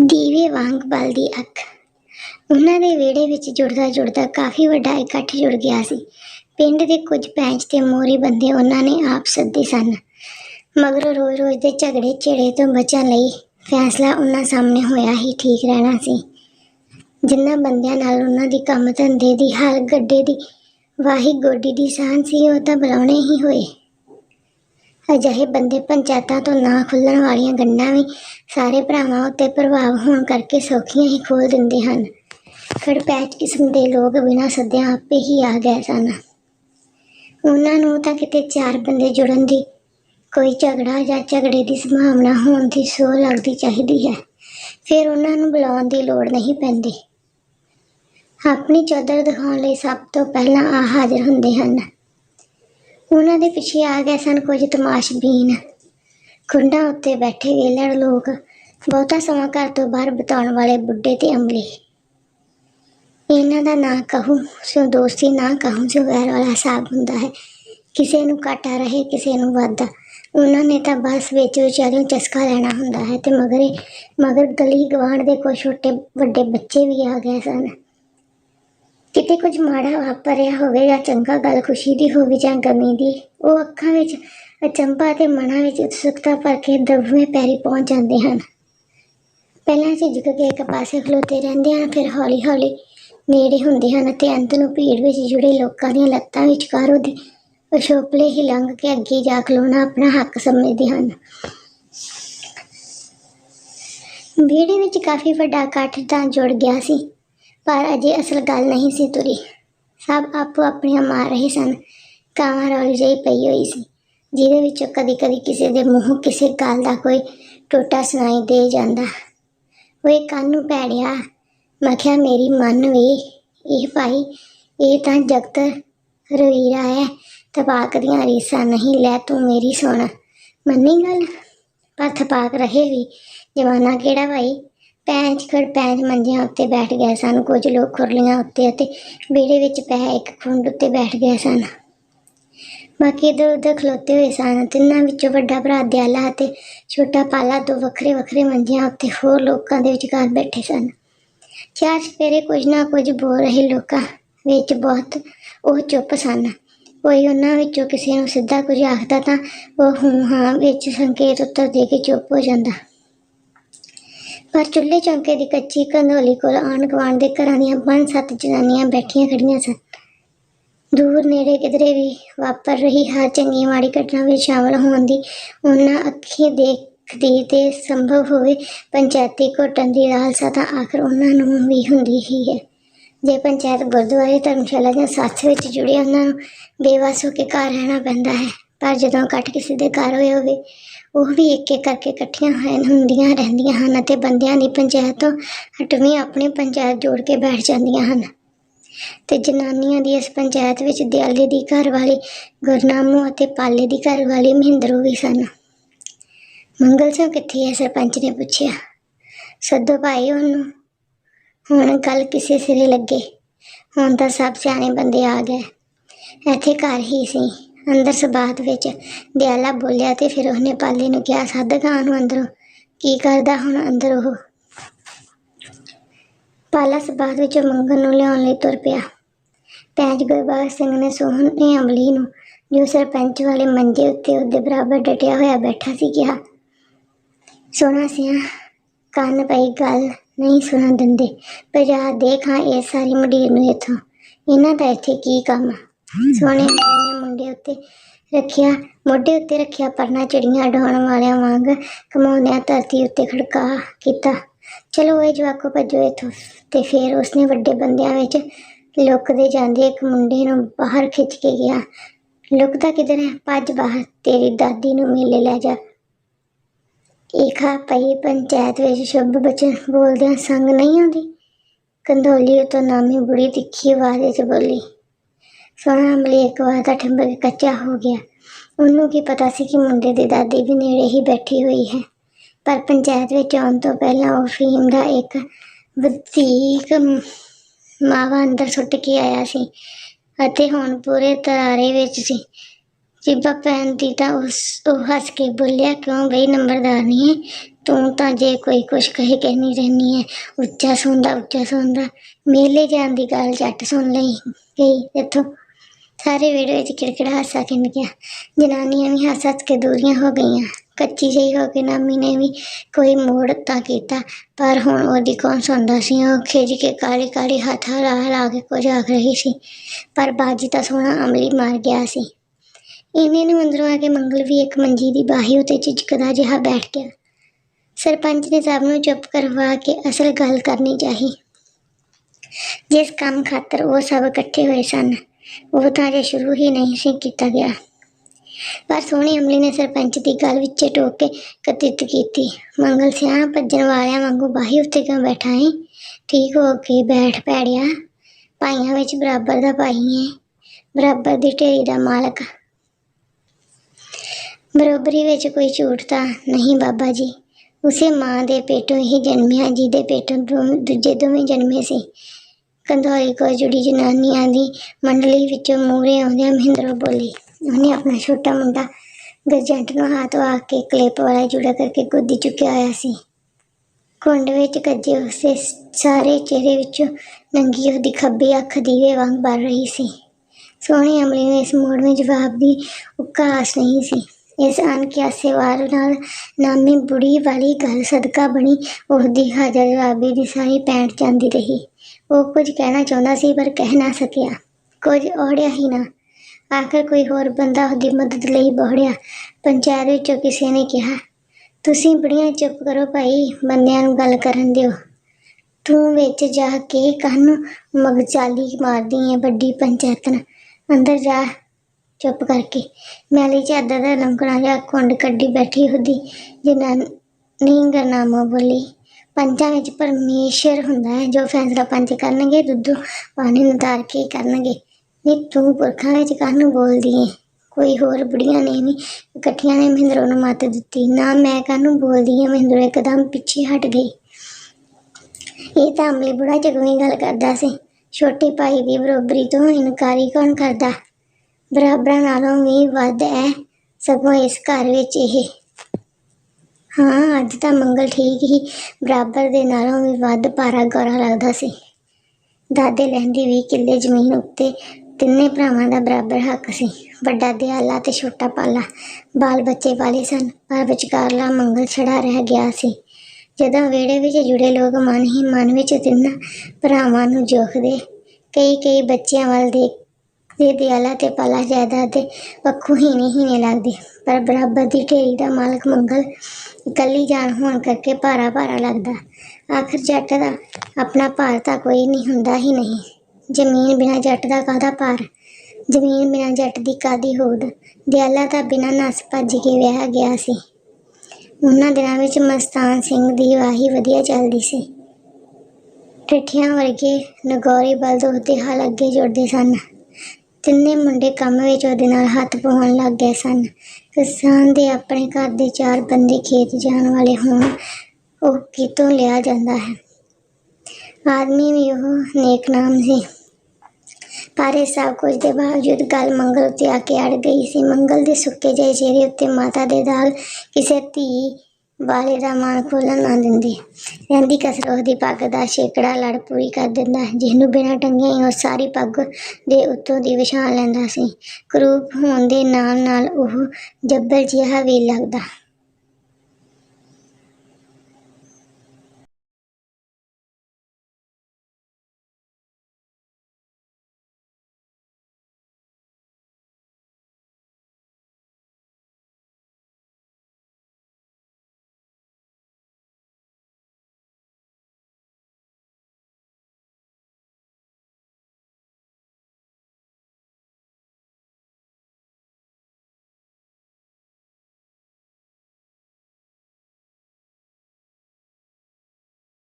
ਦੀਵੇ ਵਾਂਗ ਬਲਦੀ ਅੱਖ। ਉਹਨਾਂ ਦੇ ਵਿਹੜੇ ਵਿੱਚ ਜੁੜਦਾ ਜੁੜਦਾ ਕਾਫੀ ਵੱਡਾ ਇਕੱਠ ਜੁੜ ਗਿਆ ਸੀ। ਪਿੰਡ ਦੇ ਕੁਝ ਪੈਂਚ ਤੇ ਮੋਰੀ ਬੰਦੇ ਉਹਨਾਂ ਨੇ ਆਪ ਸੱਦੇ ਸਨ। ਮਗਰ ਰੋਜ਼-ਰੋਜ਼ ਦੇ ਝਗੜੇ ਝੇੜੇ ਤੋਂ ਬਚਣ ਲਈ ਫੈਸਲਾ ਉਹਨਾਂ ਸਾਹਮਣੇ ਹੋਇਆ ਹੀ ਠੀਕ ਰਹਿਣਾ ਸੀ। ਜਿਨ੍ਹਾਂ ਬੰਦਿਆਂ ਨਾਲ ਉਹਨਾਂ ਦੀ ਕੰਮ ਧੰਦੇ ਦੀ ਹਲ ਗੱਡੇ ਦੀ ਵਾਹੀ ਗੋਡੀ ਦੀ ਸਾਂਝ ਸੀ, ਉਹ ਤਾਂ ਬੁਲਾਉਣੇ ਹੀ ਹੋਏ। ਅਜਿਹੇ ਬੰਦੇ ਪੰਚਾਇਤਾਂ ਤੋਂ ਨਾ ਖੁੱਲਣ ਵਾਲੀਆਂ ਗੰਢਾਂ ਵੀ ਸਾਰੇ ਭਰਾਵਾਂ ਉੱਤੇ ਪ੍ਰਭਾਵ ਹੋਣ ਕਰਕੇ ਸੌਖੀਆਂ ਹੀ ਖੋਲ ਦਿੰਦੇ ਹਨ। ਖੜਪੈਚ ਕਿਸਮ ਦੇ ਲੋਕ ਬਿਨਾਂ ਸੱਦਿਆਂ ਆਪੇ ਹੀ ਆ ਗਏ ਸਨ। ਉਹਨਾਂ ਨੂੰ ਤਾਂ ਕਿਤੇ ਚਾਰ ਬੰਦੇ ਜੁੜਨ ਦੀ ਕੋਈ ਝਗੜਾ ਜਾਂ ਝਗੜੇ ਦੀ ਸੰਭਾਵਨਾ ਹੋਣ ਦੀ ਸੋ ਲੱਗਦੀ ਚਾਹੀਦੀ ਹੈ। ਫਿਰ ਉਹਨਾਂ ਨੂੰ ਬੁਲਾਉਣ ਦੀ ਲੋੜ ਨਹੀਂ ਪੈਂਦੀ। ਆਪਣੀ ਚਾਦਰ ਦਿਖਾਉਣ ਲਈ ਸਭ ਤੋਂ ਪਹਿਲਾਂ ਆ ਹਾਜ਼ਰ ਹੁੰਦੇ ਹਨ। ਉਹਨਾਂ ਦੇ ਪਿੱਛੇ ਆ ਗਏ ਸਨ ਕੁਝ ਤਮਾਸ਼ਬੀਨ। ਖੁੰਡਾਂ ਉੱਤੇ ਬੈਠੇ ਵੇਲੜ ਲੋਕ ਬਹੁਤਾ ਸਮਾਂ ਘਰ ਤੋਂ ਬਾਹਰ ਬਿਤਾਉਣ ਵਾਲੇ ਬੁੱਢੇ ਤੇ ਅਮਲੀ। ਇਹਨਾਂ ਦਾ ਨਾਂ ਕਹੂੰ, ਸੋ ਦੋਸਤੀ ਨਾ ਕਹੂੰ ਸੋ ਗੈਰ ਵਾਲਾ ਹਿਸਾਬ ਹੁੰਦਾ ਹੈ। ਕਿਸੇ ਨੂੰ ਘਾਟਾ ਰਹੇ, ਕਿਸੇ ਨੂੰ ਵਾਧਾ। ਉਹਨਾਂ ਨੇ ਤਾਂ ਬਸ ਵਿੱਚ ਵਿਚਾਰਿਆਂ ਚਸਕਾ ਲੈਣਾ ਹੁੰਦਾ ਹੈ ਤੇ ਮਗਰ ਮਗਰ ਗਲੀ ਗਵਾਂਢ ਦੇ ਕੋਈ ਛੋਟੇ ਵੱਡੇ ਬੱਚੇ ਵੀ ਆ ਗਏ ਸਨ। ਕਿਤੇ ਕੁਝ ਮਾੜਾ ਵਾਪਰਿਆ ਹੋਵੇ ਜਾਂ ਚੰਗਾ ਗੱਲ ਖੁਸ਼ੀ ਦੀ ਹੋਵੇ ਜਾਂ ਗਮੀ ਦੀ, ਉਹ ਅੱਖਾਂ ਵਿੱਚ, ਅਚੰਭਾ ਤੇ ਮਨਾਂ ਵਿੱਚ ਉਤਸੁਕਤਾ ਭਰ ਕੇ ਦਬਵੇਂ ਪੈਰੀ ਪਹੁੰਚ ਜਾਂਦੇ ਹਨ। ਪਹਿਲਾਂ ਝਿਜਕ ਕੇ ਇੱਕ ਪਾਸੇ ਖਲੋਤੇ ਰਹਿੰਦੇ ਹਨ, ਫਿਰ ਹੌਲੀ ਹੌਲੀ ਨੇੜੇ ਹੁੰਦੇ ਹਨ ਤੇ ਅੰਤ ਨੂੰ ਭੀੜ ਵਿੱਚ ਜੁੜੇ ਲੋਕਾਂ ਦੀਆਂ ਲੱਤਾਂ ਵਿਚਕਾਰ ਉਹਦੇ ਅਸ਼ੋਪਲੇ ਹੀ ਲੰਘ ਕੇ ਅੱਗੇ ਜਾ ਖਲੋਣਾ ਆਪਣਾ ਹੱਕ ਸਮਝਦੇ ਹਨ। ਵਿਹੜੇ ਵਿੱਚ ਕਾਫੀ ਵੱਡਾ ਇਕੱਠ ਤਾਂ ਜੁੜ ਗਿਆ ਸੀ। ਪਰ ਅਜੇ ਅਸਲ ਗੱਲ ਨਹੀਂ ਸੀ ਤੁਰੀ। ਸਭ ਆਪੋ ਆਪਣੀਆਂ ਮਾਰ ਰਹੇ ਸਨ। ਕਾਵਾਂ ਰੌਲੀ ਜਿਹੀ ਪਈ ਹੋਈ ਸੀ, ਜਿਹਦੇ ਵਿੱਚੋਂ ਕਦੀ ਕਦੀ ਕਿਸੇ ਦੇ ਮੂੰਹੋਂ ਕਿਸੇ ਗੱਲ ਦਾ ਕੋਈ ਟੋਟਾ ਸੁਣਾਈ ਦੇ ਜਾਂਦਾ। ਓਏ ਕੰਨ ਨੂੰ ਪੈੜਿਆ ਮੈਂ ਕਿਹਾ ਮੇਰੀ ਮਨ ਵੀ, ਇਹ ਭਾਈ, ਇਹ ਤਾਂ ਜਗਤ ਰਵੀਰਾ ਹੈ ਤਪਾਕ ਦੀਆਂ ਰੀਸਾਂ ਨਹੀਂ, ਲੈ ਤੂੰ ਮੇਰੀ ਸੁਣ। ਮੰਨੀ ਗੱਲ? ਪਰ ਥਪਾਕ ਰਹੇ ਵੀ, ਜਵਾਨਾ ਕਿਹੜਾ ਭਾਈ? ਪੈਂਚ ਖੜ ਪੈਂਚ ਮੰਜਿਆਂ ਉੱਤੇ ਬੈਠ ਗਏ ਸਨ। ਕੁਝ ਲੋਕ ਖੁਰਲੀਆਂ ਉੱਤੇ ਅਤੇ ਵਿਹੜੇ ਵਿੱਚ ਪੈ ਇੱਕ ਖੁੰਡ ਉੱਤੇ ਬੈਠ ਗਏ ਸਨ। ਬਾਕੀ ਇੱਧਰ ਉੱਧਰ ਖਲੋਤੇ ਹੋਏ ਸਨ। ਤਿੰਨਾਂ ਵਿੱਚੋਂ ਵੱਡਾ ਭਰਾ ਦਿਆਲਾ ਅਤੇ ਛੋਟਾ ਪਾਲਾ ਦੋ ਵੱਖਰੇ ਵੱਖਰੇ ਮੰਜਿਆਂ ਉੱਤੇ ਹੋਰ ਲੋਕਾਂ ਦੇ ਵਿਚਕਾਰ ਬੈਠੇ ਸਨ। ਚਾਰ ਸਵੇਰੇ ਕੁਝ ਨਾ ਕੁਝ ਬੋਲ ਰਹੇ ਲੋਕਾਂ ਵਿੱਚ ਬਹੁਤ ਉਹ ਚੁੱਪ ਸਨ। ਕੋਈ ਉਹਨਾਂ ਵਿੱਚੋਂ ਕਿਸੇ ਨੂੰ ਸਿੱਧਾ ਕੁਝ ਆਖਦਾ ਤਾਂ ਉਹ ਹੂੰ ਹਾਂ ਵਿੱਚ ਸੰਕੇਤ ਉੱਤਰ ਦੇ ਕੇ ਚੁੱਪ ਹੋ ਜਾਂਦਾ। ਪਰ ਚੁੱਲ੍ਹੇ ਚੌਂਕੇ ਦੀ ਕੱਚੀ ਕੰਧੋਲੀ ਕੋਲ ਆਣ ਗੁਆਂਢ ਦੇ ਘਰਾਂ ਦੀਆਂ ਪੰਜ ਸੱਤ ਜਨਾਨੀਆਂ ਬੈਠੀਆਂ ਖੜੀਆਂ ਸਨ। ਦੂਰ ਨੇੜੇ ਕਿਧਰੇ ਵੀ ਵਾਪਰ ਰਹੀ ਹਰ ਚੰਗੀ ਮਾੜੀ ਘਟਨਾ ਵਿੱਚ ਸ਼ਾਮਲ ਹੋਣ ਦੀ ਉਹਨਾਂ ਅੱਖੀਂ ਦੇਖਦੀ ਤੇ ਸੰਭਵ ਹੋਵੇ ਪੰਚਾਇਤੀ ਘੋਟਣ ਦੀ ਲਾਲਸਾ ਤਾਂ ਆਖਰ ਉਹਨਾਂ ਨੂੰ ਵੀ ਹੁੰਦੀ ਹੀ ਹੈ। ਜੇ ਪੰਚਾਇਤ ਗੁਰਦੁਆਰੇ, ਧਰਮਸ਼ਾਲਾ ਜਾਂ ਸਾਥ ਵਿੱਚ ਜੁੜੇ, ਉਹਨਾਂ ਨੂੰ ਬੇਵਸ ਹੋ ਕੇ ਘਰ ਰਹਿਣਾ ਪੈਂਦਾ ਹੈ। ਪਰ ਜਦੋਂ ਇਕੱਠ ਕਿਸੇ ਦੇ ਘਰ ਹੋਏ ਹੋਵੇ ਉਹ ਵੀ ਇੱਕ ਇੱਕ ਕਰਕੇ ਇਕੱਠੀਆਂ ਹੋਈਆਂ ਹੁੰਦੀਆਂ ਰਹਿੰਦੀਆਂ ਹਨ ਅਤੇ ਬੰਦਿਆਂ ਦੀ ਪੰਚਾਇਤ ਤੋਂ ਹਟਵੀਂ ਆਪਣੀ ਪੰਚਾਇਤ ਜੋੜ ਕੇ ਬੈਠ ਜਾਂਦੀਆਂ ਹਨ। ਤੇ ਜਨਾਨੀਆਂ ਦੀ ਇਸ ਪੰਚਾਇਤ ਵਿੱਚ ਦਿਆਲੇ ਦੀ ਘਰਵਾਲੀ ਗੁਰਨਾਮੋ ਅਤੇ ਪਾਲੇ ਦੀ ਘਰਵਾਲੀ ਮਹਿੰਦਰੋ ਵੀ ਸਨ। ਮੰਗਲ ਸਿੰਘ ਕਿੱਥੇ ਹੈ? ਸਰਪੰਚ ਨੇ ਪੁੱਛਿਆ। ਸੱਦੋ ਭਾਈ, ਉਹਨੂੰ ਹੁਣ ਗੱਲ ਕਿਸੇ ਸਿਰੇ ਲੱਗੇ। ਹੁਣ ਤਾਂ ਸਭ ਸਿਆਣੇ ਬੰਦੇ ਆ ਗਏ। ਇੱਥੇ ਘਰ ਹੀ ਸੀ। ਅੰਦਰ ਸਬਾਤ ਵਿੱਚ ਦਿਆਲਾ ਬੋਲਿਆ ਤੇ ਫਿਰ ਉਹਨੇ ਪਾਲੇ ਨੂੰ ਕਿਹਾ, ਸੱਦ ਖਾਂ ਨੂੰ ਅੰਦਰੋਂ। ਕੀ ਕਰਦਾ ਹੁਣ ਅੰਦਰ ਉਹ? ਪਾਲਾ ਸਬਾਤ ਵਿੱਚੋਂ ਮੰਗਣ ਨੂੰ ਲਿਆਉਣ ਲਈ ਤੁਰ ਪਿਆ। ਪੈਂਚ ਗੁਰਬਾਜ ਸਿੰਘ ਨੇ ਸੋਹਣ ਨੇ ਅਮਲੀ ਨੂੰ, ਜੋ ਸਰਪੰਚ ਵਾਲੇ ਮੰਜੇ ਉੱਤੇ ਉਹਦੇ ਬਰਾਬਰ ਡਟਿਆ ਹੋਇਆ ਬੈਠਾ ਸੀ, ਕਿਹਾ, ਸੋਹਣਾ ਸਿਆ, ਕੰਨ ਪਈ ਗੱਲ ਨਹੀਂ ਸੁਣਨ ਦਿੰਦੇ ਭਜਾ ਦੇਖਾਂ ਇਹ ਸਾਰੀ ਮੁੰਡੀਰ ਨੂੰ ਇੱਥੋਂ। ਇਹਨਾਂ ਦਾ ਇੱਥੇ ਕੀ ਕੰਮ ਸੋਹਣੇ ਨੇ ਮੁੰਡੇ ਉੱਤੇ ਰੱਖਿਆ, ਮੋਢੇ ਉੱਤੇ ਰੱਖਿਆ, ਪਰਨਾ ਚਿੜੀਆਂ ਡਾਉਣ ਵਾਲਿਆਂ ਵਾਂਗ ਕਮਾਉਂਦਿਆਂ ਧਰਤੀ ਉੱਤੇ ਖੜਕਾ ਕੀਤਾ। ਚਲੋ ਇਹ ਜਵਾਕੋ, ਭੱਜੋ ਇੱਥੋਂ। ਤੇ ਫਿਰ ਉਸਨੇ ਵੱਡੇ ਬੰਦਿਆਂ ਵਿੱਚ ਲੁਕਦੇ ਜਾਂਦੇ ਇੱਕ ਮੁੰਡੇ ਨੂੰ ਬਾਹਰ ਖਿੱਚ ਕੇ ਗਿਆ। ਲੁਕਦਾ ਕਿਧਰ ਹੈ? ਭੱਜ ਬਾਹਰ, ਤੇਰੀ ਦਾਦੀ ਨੂੰ ਮੇਲੇ ਲੈ ਜਾ। ਏਖਾ ਪਈ ਪੰਚਾਇਤ ਵਿੱਚ ਸ਼ੁਭ ਬਚਨ ਬੋਲਦਿਆਂ ਸੰਗ ਨਹੀਂ ਆਉਂਦੀ। ਕੰਧੋਲੀ ਤੋਂ ਨਾਮੀ ਬੁੜੀ ਤਿੱਖੀ ਆਵਾਜ਼ ਵਿੱਚ ਬੋਲੀ ਸੋਹਣਾ ਅਮਲੀ ਇੱਕ ਵਾਰ ਤਾਂ ਠੰਬਰ ਕੱਚਾ ਹੋ ਗਿਆ। ਉਹਨੂੰ ਕੀ ਪਤਾ ਸੀ ਕਿ ਮੁੰਡੇ ਦੀ ਦਾਦੀ ਵੀ ਨੇੜੇ ਹੀ ਬੈਠੀ ਹੋਈ ਹੈ। ਪਰ ਪੰਚਾਇਤ ਵਿੱਚ ਆਉਣ ਤੋਂ ਪਹਿਲਾਂ ਉਹ ਫੀਮ ਦਾ ਇੱਕ ਵਧੀਕ ਮਾਵਾ ਅੰਦਰ ਸੁੱਟ ਕੇ ਆਇਆ ਸੀ ਅਤੇ ਹੁਣ ਪੂਰੇ ਤਰਾਰੇ ਵਿੱਚ ਸੀ। ਜੀਬਾ ਪੈਣ ਦੀ ਤਾਂ ਉਸ, ਉਹ ਹੱਸ ਕੇ ਬੋਲਿਆ, ਕਿਉਂ ਬਈ, ਨੰਬਰਦਾਰ ਨਹੀਂ ਹੈ? ਤੂੰ ਤਾਂ ਜੇ ਕੋਈ ਕੁਛ ਕਹੇ ਕਹਿਣੀ ਰਹਿਨੀ ਹੈ। ਉੱਚਾ ਸੁਣਦਾ ਉੱਚਾ ਸੁਣਦਾ ਮੇਲੇ ਜਾਣ ਦੀ ਗੱਲ ਝੱਟ ਸੁਣ ਲਈ ਗਈ ਇੱਥੋਂ। ਸਾਰੇ ਵਿਹੜੇ ਵਿੱਚ ਕਿੜਕਿੜਾ ਹਾਸਾ ਖਿੰਡ ਗਿਆ। ਜਨਾਨੀਆਂ ਵੀ ਹੱਸ ਹੱਸ ਕੇ ਦੂਰੀਆਂ ਹੋ ਗਈਆਂ। ਕੱਚੀ ਜਿਹੀ ਹੋ ਕੇ ਨਾਮੀ ਨੇ ਵੀ ਕੋਈ ਮੋੜ ਤਾਂ ਕੀਤਾ, ਪਰ ਹੁਣ ਉਹਦੀ ਕੌਣ ਸੁਣਦਾ ਸੀ? ਉਹ ਖਿਜ ਕੇ ਕਾਲੇ ਕਾਲੇ ਹੱਥ ਹਿਲਾ ਹਿਲਾ ਕੇ ਕੁਝ ਆਖ ਰਹੀ ਸੀ, ਪਰ ਬਾਜੀ ਤਾਂ ਸੋਹਣਾ ਅਮਲੀ ਮਾਰ ਗਿਆ ਸੀ। ਇਹਨੇ ਨੂੰ ਅੰਦਰੋਂ ਆ ਕੇ ਮੰਗਲ ਵੀ ਇੱਕ ਮੰਜੀ ਦੀ ਬਾਹੀ ਉਤੇ ਝਿਜਕਦਾ ਜਿਹਾ ਬੈਠ ਗਿਆ। ਸਰਪੰਚ ਨੇ ਸਭ ਨੂੰ ਚੁੱਪ ਕਰਵਾ ਕੇ ਅਸਲ ਗੱਲ ਕਰਨੀ ਚਾਹੀ। ਜਿਸ ਕੰਮ ਖਾਤਰ ਉਹ ਸਭ ਇਕੱਠੇ ਹੋਏ ਸਨ। ਉਹ ਤਾਂ ਅਜੇ ਸ਼ੁਰੂ ਹੀ ਨਹੀਂ ਸੀ ਕੀਤਾ ਗਿਆ। ਪਰ ਸੋਹਣੀ ਅਮਲੀ ਨੇ ਸਰਪੰਚ ਦੀ ਗੱਲ ਵਿੱਚ ਟੋਕ ਕੇ ਕਤਿਤ ਕੀਤੀ। ਮੰਗਲ ਸਿਆਹ ਭੱਜਣ ਵਾਲਿਆਂ ਵਾਂਗੂ ਬਾਹੀ ਉੱਤੇ ਕਿਉਂ ਬੈਠਾ ਹੈ ਠੀਕ ਹੋ ਕੇ ਬੈਠ ਪੈੜਿਆ ਭਾਈਆਂ ਵਿੱਚ ਬਰਾਬਰ ਦਾ ਭਾਈ ਹੈ ਬਰਾਬਰ ਦੀ ਢੇਰੀ ਦਾ ਮਾਲਕ। ਬਰਾਬਰੀ ਵਿੱਚ ਕੋਈ ਝੂਠ ਤਾਂ ਨਹੀਂ ਬਾਬਾ ਜੀ। ਉਸੇ ਮਾਂ ਦੇ ਪੇਟੋਂ ਹੀ ਜਨਮਿਆ, ਜਿਹਦੇ ਪੇਟੋਂ ਦੋ- ਦੂਜੇ ਦੋਵੇਂ ਜਨਮੇ ਸੀ। ਕੰਧੋਰੀ ਕੋਲ ਜੁੜੀ ਜਨਾਨੀਆਂ ਦੀ ਮੰਡਲੀ ਵਿੱਚੋਂ ਮੂਹਰੇ ਆਉਂਦਿਆਂ ਮਹਿੰਦਰੋ ਬੋਲੀ। ਉਹਨੇ ਆਪਣਾ ਛੋਟਾ ਮੁੰਡਾ ਗਰਜੰਟ ਨੂੰ ਹੱਥ ਵਾ ਕੇ ਕਲਿੱਪ ਵਾਲਾ ਜੁੜਾ ਕਰਕੇ ਗੋਦੀ ਚੁੱਕਿਆ ਹੋਇਆ ਸੀ। ਕੁੰਡ ਵਿੱਚ ਕੱਜੇ ਉਸੇ ਸਾਰੇ ਚਿਹਰੇ ਵਿੱਚੋਂ ਨੰਗੀ ਉਹਦੀ ਖੱਬੀ ਅੱਖ ਦੀਵੇ ਵਾਂਗ ਬਲ ਰਹੀ ਸੀ। ਸੋਹਣੀ ਅਮਲੀ ਨੂੰ ਇਸ ਮੋੜ ਵਿੱਚ ਜਵਾਬ ਦੀ ਉਕਾਸ ਨਹੀਂ ਸੀ। ਇਸ ਅਣਕਿਆਸੇ ਵਾਰ ਨਾਲ ਨਾਮੀ ਬੁੜੀ ਵਾਲੀ ਗੱਲ ਸਦਕਾ ਬਣੀ, ਉਹਦੀ ਹਾਜ਼ਰ ਜਵਾਬੀ ਦੀ ਸਾਰੀ ਪੈਂਟ ਜਾਂਦੀ ਰਹੀ। ਉਹ ਕੁਝ ਕਹਿਣਾ ਚਾਹੁੰਦਾ ਸੀ, ਪਰ ਕਹਿ ਨਾ ਸਕਿਆ। ਕੁਝ ਔੜਿਆ ਹੀ ਨਾ। ਆਖਰ ਕੋਈ ਹੋਰ ਬੰਦਾ ਉਹਦੀ ਮਦਦ ਲਈ ਬੋੜਿਆ ਪੰਚਾਇਤ ਵਿੱਚੋਂ ਕਿਸੇ ਨੇ ਕਿਹਾ, ਤੁਸੀਂ ਬੜੀਆਂ ਚੁੱਪ ਕਰੋ ਭਾਈ ਬੰਦਿਆਂ ਨੂੰ ਗੱਲ ਕਰਨ ਦਿਓ। ਤੂੰ ਵਿੱਚ ਜਾ ਕੇ ਕਾਹਨੂੰ ਮਗਚਾਲੀ ਮਾਰਦੀ ਹੈ ਵੱਡੀ ਪੰਚਾਇਤਨ ਅੰਦਰ ਜਾ ਚੁੱਪ ਕਰਕੇ। ਮੈਲੀ ਚਾਦਰ ਦਾ ਲੰਕਣਾ ਜਾਂ ਕੁੰਡ ਕੱਢੀ ਬੈਠੀ ਉਹਦੀ ਜਨਾਨੀ ਗਰਨਾਮਾ ਬੋਲੀ ਪੰਜਾਂ ਵਿੱਚ ਪਰਮੇਸ਼ਰ ਹੁੰਦਾ ਹੈ, ਜੋ ਫੈਸਲਾ ਪੰਜ ਕਰਨਗੇ, ਦੁੱਧ ਪਾਣੀ ਨੂੰ ਉਤਾਰ ਕੇ ਕਰਨਗੇ। ਨਹੀਂ ਤੂੰ ਪੁਰਖਾਂ ਵਿੱਚ ਕਾਹਨੂੰ ਬੋਲਦੀ ਏ? ਕੋਈ ਹੋਰ ਬੁੜੀਆਂ ਨੇ ਵੀ ਇਕੱਠੀਆਂ ਨੇ ਮਹਿੰਦਰੋ ਨੂੰ ਮੱਤ ਦਿੱਤੀ। ਨਾ ਮੈਂ ਕਾਹਨੂੰ ਬੋਲਦੀ ਹਾਂ ਮਹਿੰਦਰੋ ਇੱਕਦਮ ਪਿੱਛੇ ਹਟ ਗਈ। ਇਹ ਤਾਂ ਅਮਲੀ ਬੁੜਾ ਜਗਵੀਂ ਗੱਲ ਕਰਦਾ ਸੀ, ਛੋਟੇ ਭਾਈ ਦੀ ਬਰੋਬਰੀ ਤੋਂ ਇਨਕਾਰੀ ਕੌਣ ਕਰਦਾ? ਬਰਾਬਰਾਂ ਨਾਲੋਂ ਵੀ ਵੱਧ ਹੈ ਸਗੋਂ ਇਸ ਘਰ ਵਿੱਚ ਇਹ। ਹਾਂ, ਅੱਜ ਤਾਂ ਮੰਗਲ ਠੀਕ ਹੀ। ਬਰਾਬਰ ਦੇ ਨਾਲੋਂ ਵੀ ਵੱਧ ਭਾਰਾ ਗੌਰਾ ਲੱਗਦਾ ਸੀ। ਦਾਦੇ ਲਹਿੰਦੀ ਵੀ ਕਿੱਲੇ ਜ਼ਮੀਨ ਉੱਤੇ ਤਿੰਨੇ ਭਰਾਵਾਂ ਦਾ ਬਰਾਬਰ ਹੱਕ ਸੀ। ਵੱਡਾ ਦਿਆਲਾ ਤੇ ਛੋਟਾ ਪਾਲਾ, ਬਾਲ ਬੱਚੇ ਵਾਲੇ ਸਨ, ਪਰ ਵਿਚਕਾਰਲਾ ਮੰਗਲ ਛੜਾ ਰਹਿ ਗਿਆ ਸੀ। ਜਦੋਂ ਵਿਹੜੇ ਵਿੱਚ ਜੁੜੇ ਲੋਕ ਮਨ ਹੀ ਮਨ ਵਿੱਚ ਤਿੰਨਾਂ ਭਰਾਵਾਂ ਨੂੰ ਜੋਖਦੇ ਕਈ ਕਈ ਬੱਚਿਆਂ ਵੱਲ ਦੇਖ ਦੇ ਦਿਆਲਾ ਤੇ ਪਾਲਾ ਜਾਇਦਾਦ ਦੇ ਪੱਖੋਂ ਹੀ ਹੀਣੇ ਲੱਗਦੇ। ਪਰ ਬਰਾਬਰ ਦੀ ਢੇਰੀ ਦਾ ਮਾਲਕ ਮੰਗਲ ਇਕੱਲੀ ਜਾਨ ਹੋਣ ਕਰਕੇ ਭਾਰਾ ਭਾਰਾ ਲੱਗਦਾ। ਆਖਰ ਜੱਟ ਦਾ ਆਪਣਾ ਭਾਰ ਤਾਂ ਕੋਈ ਨਹੀਂ, ਹੁੰਦਾ ਹੀ ਨਹੀਂ। ਜ਼ਮੀਨ ਬਿਨਾ ਜੱਟ ਦਾ ਕਾਹਦਾ ਭਾਰ? ਜ਼ਮੀਨ ਬਿਨਾ ਜੱਟ ਦੀ ਕਾਦੀ ਹੋਦ? ਦਿਆਲਾ ਤਾਂ ਬਿਨਾ ਨਸ ਭੱਜ ਕੇ ਵਿਆਹ ਗਿਆ ਸੀ। ਉਹਨਾਂ ਦਿਨਾਂ ਵਿੱਚ ਮਸਤਾਨ ਸਿੰਘ ਦੀ ਵਾਹੀ ਵਧੀਆ ਚੱਲਦੀ ਸੀ। ਟਿੱਠੀਆਂ ਵਰਗੇ ਨਗੌਰੀ ਬਲਦ ਉਹਦੇ ਹਾਲ ਅੱਗੇ ਜੁੜਦੇ ਸਨ। ਤਿੰਨੇ ਮੁੰਡੇ ਕੰਮ ਵਿੱਚ ਉਹਦੇ ਨਾਲ ਹੱਥ ਪਾਉਣ ਲੱਗ ਗਏ ਸਨ। ਕਿਸਾਨ ਦੇ ਆਪਣੇ ਘਰ ਦੇ ਚਾਰ ਬੰਦੇ ਖੇਤ ਜਾਣ ਵਾਲੇ ਹੋਣ, ਉਹ ਕਿਤੋਂ ਲਿਆ ਜਾਂਦਾ ਹੈ। ਆਦਮੀ ਵੀ ਉਹ ਨੇਕ ਨਾਮ ਸੀ। ਪਰ ਇਹ ਸਭ ਕੁਝ ਦੇ ਬਾਵਜੂਦ ਗੱਲ ਮੰਗਲ ਉੱਤੇ ਆ ਕੇ ਅੜ ਗਈ ਸੀ। ਮੰਗਲ ਦੇ ਸੁੱਕੇ ਜਿਹੇ ਚਿਹਰੇ ਉੱਤੇ ਮਾਤਾ ਦੇ ਦਾਗ ਕਿਸੇ ਧੀ ਵਾਲੇ ਦਾ ਮਨ ਖੋਲਣ ਨਾ ਦਿੰਦੀ। ਰਹਿੰਦੀ ਕਸਰ ਉਹਦੀ ਪੱਗ ਦਾ ਛੇਕੜਾ ਲੜ ਪੂਰੀ ਕਰ ਦਿੰਦਾ, ਜਿਹਨੂੰ ਬਿਨਾਂ ਟੰਗਿਆਂ ਹੀ ਉਹ ਸਾਰੀ ਪੱਗ ਦੇ ਉੱਤੋਂ ਦੀ ਵਿਛਾਣ ਲੈਂਦਾ ਸੀ। ਕਰੂਪ ਹੋਣ ਦੇ ਨਾਲ ਨਾਲ ਉਹ ਜੱਬਲ ਜਿਹਾ ਵੀ ਲੱਗਦਾ।